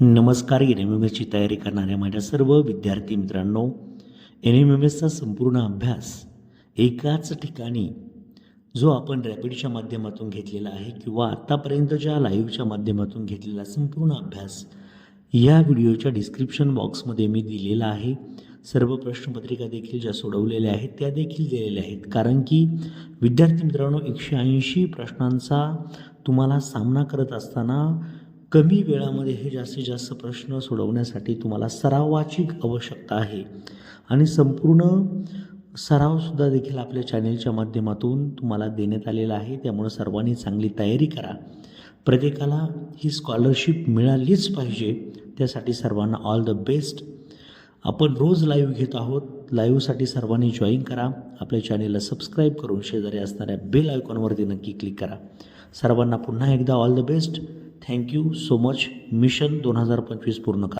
नमस्कार N M M एसची तयारी करणाऱ्या माझ्या सर्व विद्यार्थी मित्रांनो एन एम एम एसचा संपूर्ण अभ्यास एकाच ठिकाणी जो आपण रॅपिडच्या माध्यमातून घेतलेला आहे किंवा आत्तापर्यंतच्या लाईव्हच्या माध्यमातून घेतलेला संपूर्ण अभ्यास या व्हिडिओच्या डिस्क्रिप्शन बॉक्समध्ये मी दिलेला आहे. सर्व प्रश्नपत्रिका देखील ज्या सोडवलेल्या आहेत त्या देखील दिलेल्या आहेत. कारण की विद्यार्थी मित्रांनो एकशे ऐंशी प्रश्नांचा तुम्हाला सामना करत असताना कमी वेळामध्ये हे जास्तीत जास्त प्रश्न सोडवण्यासाठी तुम्हाला सरावाची आवश्यकता आहे. आणि संपूर्ण सरावसुद्धा देखील आपल्या चॅनेलच्या माध्यमातून तुम्हाला देण्यात आलेला आहे. त्यामुळं सर्वांनी चांगली तयारी करा. प्रत्येकाला ही स्कॉलरशिप मिळालीच पाहिजे. त्यासाठी सर्वांना ऑल द बेस्ट आपण रोज लाईव्ह घेत आहोत. लाईव्हसाठी सर्वांनी जॉईन करा. आपल्या चॅनेलला सबस्क्राईब करून शेजारी असणाऱ्या बेल आयकॉनवरती नक्की क्लिक करा. सर्वांना पुन्हा एकदा all the best thank you so much. Mission दोन हजार पंचवीस पूर्ण करा.